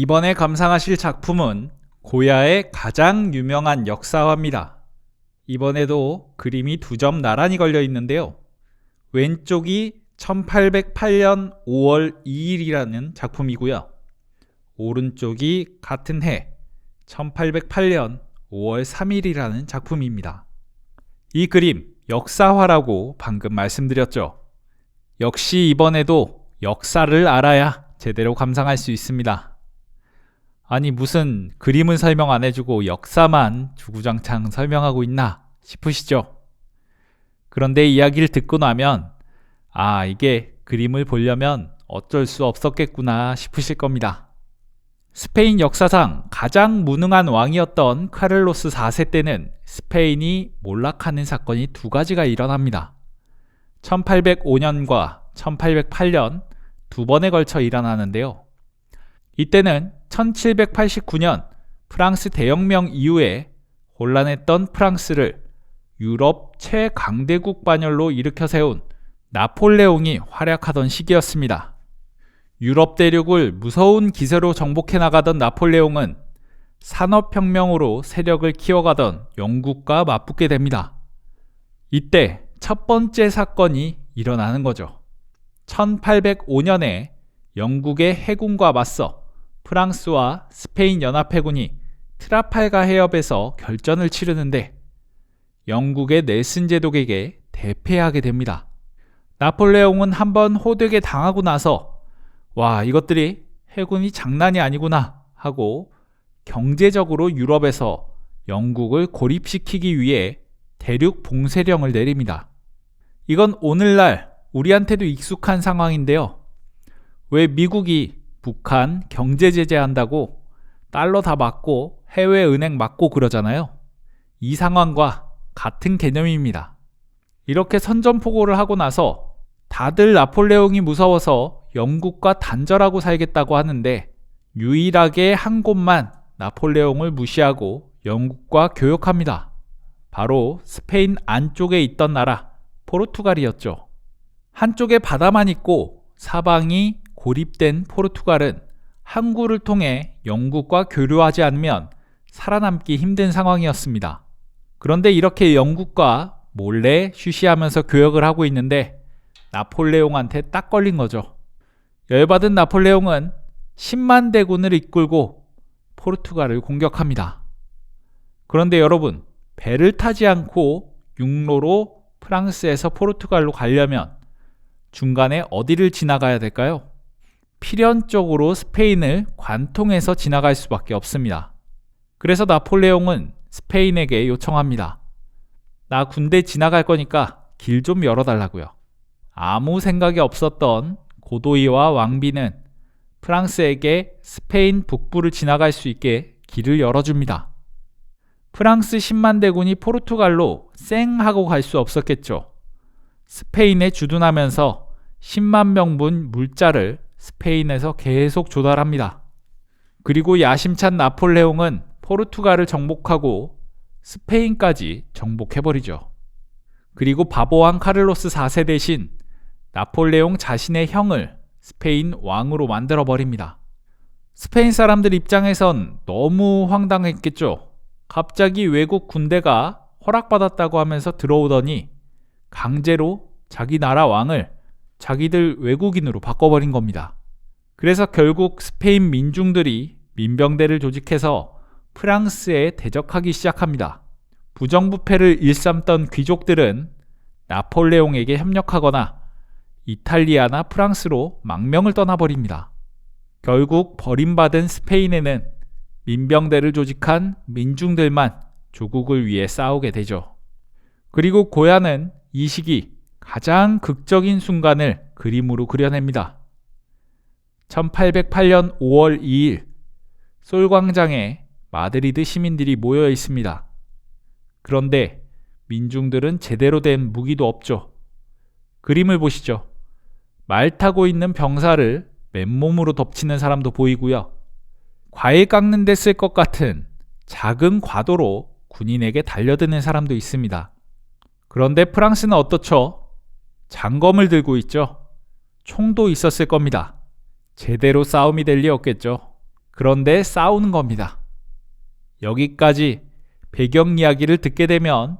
이번에 감상하실 작품은 고야의 가장 유명한 역사화입니다. 이번에도 그림이 두 점 나란히 걸려 있는데요. 왼쪽이 1808년 5월 2일이라는 작품이고요. 오른쪽이 같은 해 1808년 5월 3일이라는 작품입니다. 이 그림 역사화라고 방금 말씀드렸죠. 역시 이번에도 역사를 알아야 제대로 감상할 수 있습니다. 아니 무슨 그림은 설명 안 해주고 역사만 주구장창 설명하고 있나 싶으시죠? 그런데 이야기를 듣고 나면 아 이게 그림을 보려면 어쩔 수 없었겠구나 싶으실 겁니다. 스페인 역사상 가장 무능한 왕이었던 카를로스 4세 때는 스페인이 몰락하는 사건이 두 가지가 일어납니다. 1805년과 1808년 두 번에 걸쳐 일어나는데요. 이때는 1789년 프랑스 대혁명 이후에 혼란했던 프랑스를 유럽 최강대국 반열로 일으켜 세운 나폴레옹이 활약하던 시기였습니다. 유럽 대륙을 무서운 기세로 정복해 나가던 나폴레옹은 산업혁명으로 세력을 키워가던 영국과 맞붙게 됩니다. 이때 첫 번째 사건이 일어나는 거죠. 1805년에 영국의 해군과 맞서 프랑스와 스페인 연합해군이 트라팔가 해협에서 결전을 치르는데 영국의 넬슨 제독에게 대패하게 됩니다. 나폴레옹은 한번 호되게 당하고 나서 와 이것들이 해군이 장난이 아니구나 하고 경제적으로 유럽에서 영국을 고립시키기 위해 대륙 봉쇄령을 내립니다. 이건 오늘날 우리한테도 익숙한 상황인데요. 왜 미국이 북한 경제 제재한다고 달러 다 맞고 해외 은행 맞고 그러잖아요. 이 상황과 같은 개념입니다. 이렇게 선전포고를 하고 나서 다들 나폴레옹이 무서워서 영국과 단절하고 살겠다고 하는데 유일하게 한 곳만 나폴레옹을 무시하고 영국과 교역합니다. 바로 스페인 안쪽에 있던 나라 포르투갈이었죠. 한쪽에 바다만 있고 사방이 고립된 포르투갈은 항구를 통해 영국과 교류하지 않으면 살아남기 힘든 상황이었습니다. 그런데 이렇게 영국과 몰래 쉬쉬하면서 교역을 하고 있는데 나폴레옹한테 딱 걸린 거죠. 열받은 나폴레옹은 10만 대군을 이끌고 포르투갈을 공격합니다. 그런데 여러분, 배를 타지 않고 육로로 프랑스에서 포르투갈로 가려면 중간에 어디를 지나가야 될까요? 필연적으로 스페인을 관통해서 지나갈 수밖에 없습니다. 그래서 나폴레옹은 스페인에게 요청합니다. 나 군대 지나갈 거니까 길 좀 열어달라고요. 아무 생각이 없었던 고도이와 왕비는 프랑스에게 스페인 북부를 지나갈 수 있게 길을 열어줍니다. 프랑스 10만 대군이 포르투갈로 쌩 하고 갈 수 없었겠죠. 스페인에 주둔하면서 10만 명분 물자를 스페인에서 계속 조달합니다. 그리고 야심찬 나폴레옹은 포르투갈을 정복하고 스페인까지 정복해버리죠. 그리고 바보왕 카를로스 4세 대신 나폴레옹 자신의 형을 스페인 왕으로 만들어버립니다. 스페인 사람들 입장에선 너무 황당했겠죠. 갑자기 외국 군대가 허락받았다고 하면서 들어오더니 강제로 자기 나라 왕을 자기들 외국인으로 바꿔버린 겁니다. 그래서 결국 스페인 민중들이 민병대를 조직해서 프랑스에 대적하기 시작합니다. 부정부패를 일삼던 귀족들은 나폴레옹에게 협력하거나 이탈리아나 프랑스로 망명을 떠나버립니다. 결국 버림받은 스페인에는 민병대를 조직한 민중들만 조국을 위해 싸우게 되죠. 그리고 고야는 이 시기 가장 극적인 순간을 그림으로 그려냅니다. 1808년 5월 2일 솔광장에 마드리드 시민들이 모여 있습니다. 그런데 민중들은 제대로 된 무기도 없죠. 그림을 보시죠. 말 타고 있는 병사를 맨몸으로 덮치는 사람도 보이고요. 과일 깎는 데 쓸 것 같은 작은 과도로 군인에게 달려드는 사람도 있습니다. 그런데 프랑스는 어떻죠? 장검을 들고 있죠. 총도 있었을 겁니다. 제대로 싸움이 될 리 없겠죠. 그런데 싸우는 겁니다. 여기까지 배경 이야기를 듣게 되면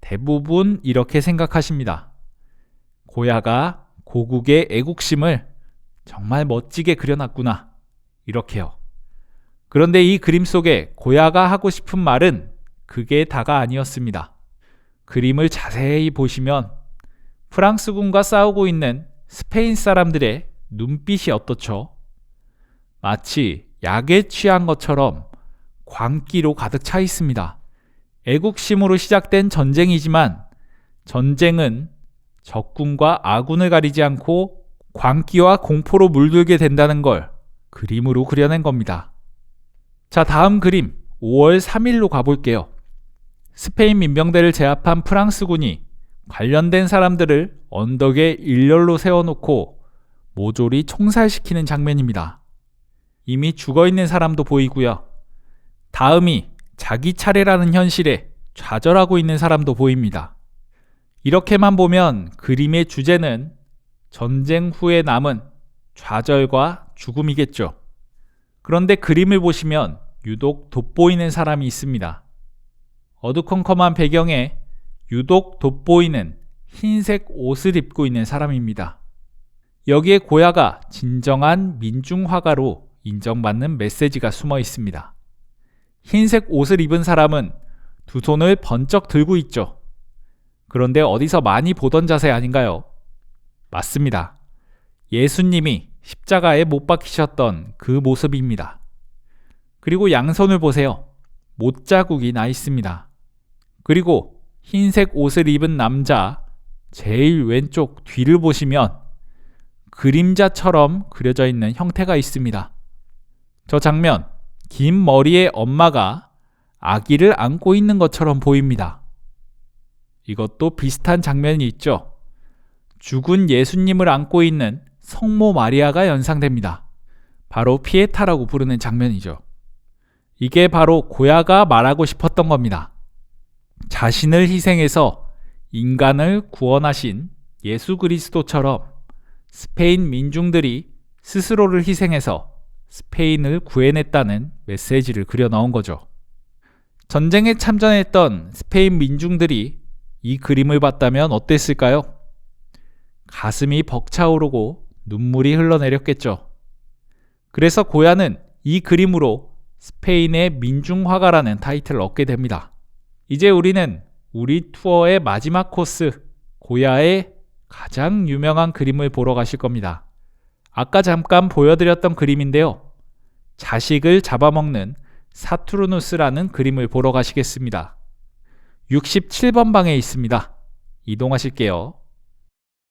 대부분 이렇게 생각하십니다. 고야가 고국의 애국심을 정말 멋지게 그려놨구나. 이렇게요. 그런데 이 그림 속에 고야가 하고 싶은 말은 그게 다가 아니었습니다. 그림을 자세히 보시면 프랑스군과 싸우고 있는 스페인 사람들의 눈빛이 어떻죠? 마치 약에 취한 것처럼 광기로 가득 차 있습니다. 애국심으로 시작된 전쟁이지만 전쟁은 적군과 아군을 가리지 않고 광기와 공포로 물들게 된다는 걸 그림으로 그려낸 겁니다. 자, 다음 그림 5월 3일로 가볼게요. 스페인 민병대를 제압한 프랑스군이 관련된 사람들을 언덕에 일렬로 세워놓고 모조리 총살시키는 장면입니다. 이미 죽어 있는 사람도 보이고요. 다음이 자기 차례라는 현실에 좌절하고 있는 사람도 보입니다. 이렇게만 보면 그림의 주제는 전쟁 후에 남은 좌절과 죽음이겠죠. 그런데 그림을 보시면 유독 돋보이는 사람이 있습니다. 어두컴컴한 배경에 유독 돋보이는 흰색 옷을 입고 있는 사람입니다. 여기에 고야가 진정한 민중화가로 인정받는 메시지가 숨어 있습니다. 흰색 옷을 입은 사람은 두 손을 번쩍 들고 있죠. 그런데 어디서 많이 보던 자세 아닌가요? 맞습니다. 예수님이 십자가에 못 박히셨던 그 모습입니다. 그리고 양손을 보세요. 못자국이 나 있습니다. 그리고 흰색 옷을 입은 남자 제일 왼쪽 뒤를 보시면 그림자처럼 그려져 있는 형태가 있습니다. 저 장면, 긴 머리의 엄마가 아기를 안고 있는 것처럼 보입니다. 이것도 비슷한 장면이 있죠. 죽은 예수님을 안고 있는 성모 마리아가 연상됩니다. 바로 피에타라고 부르는 장면이죠. 이게 바로 고야가 말하고 싶었던 겁니다. 자신을 희생해서 인간을 구원하신 예수 그리스도처럼 스페인 민중들이 스스로를 희생해서 스페인을 구해냈다는 메시지를 그려 넣은 거죠. 전쟁에 참전했던 스페인 민중들이 이 그림을 봤다면 어땠을까요? 가슴이 벅차오르고 눈물이 흘러내렸겠죠. 그래서 고야는 이 그림으로 스페인의 민중화가라는 타이틀을 얻게 됩니다. 이제 우리는 우리 투어의 마지막 코스, 고야의 가장 유명한 그림을 보러 가실 겁니다. 아까 잠깐 보여드렸던 그림인데요. 자식을 잡아먹는 사투르누스라는 그림을 보러 가시겠습니다. 67번 방에 있습니다. 이동하실게요.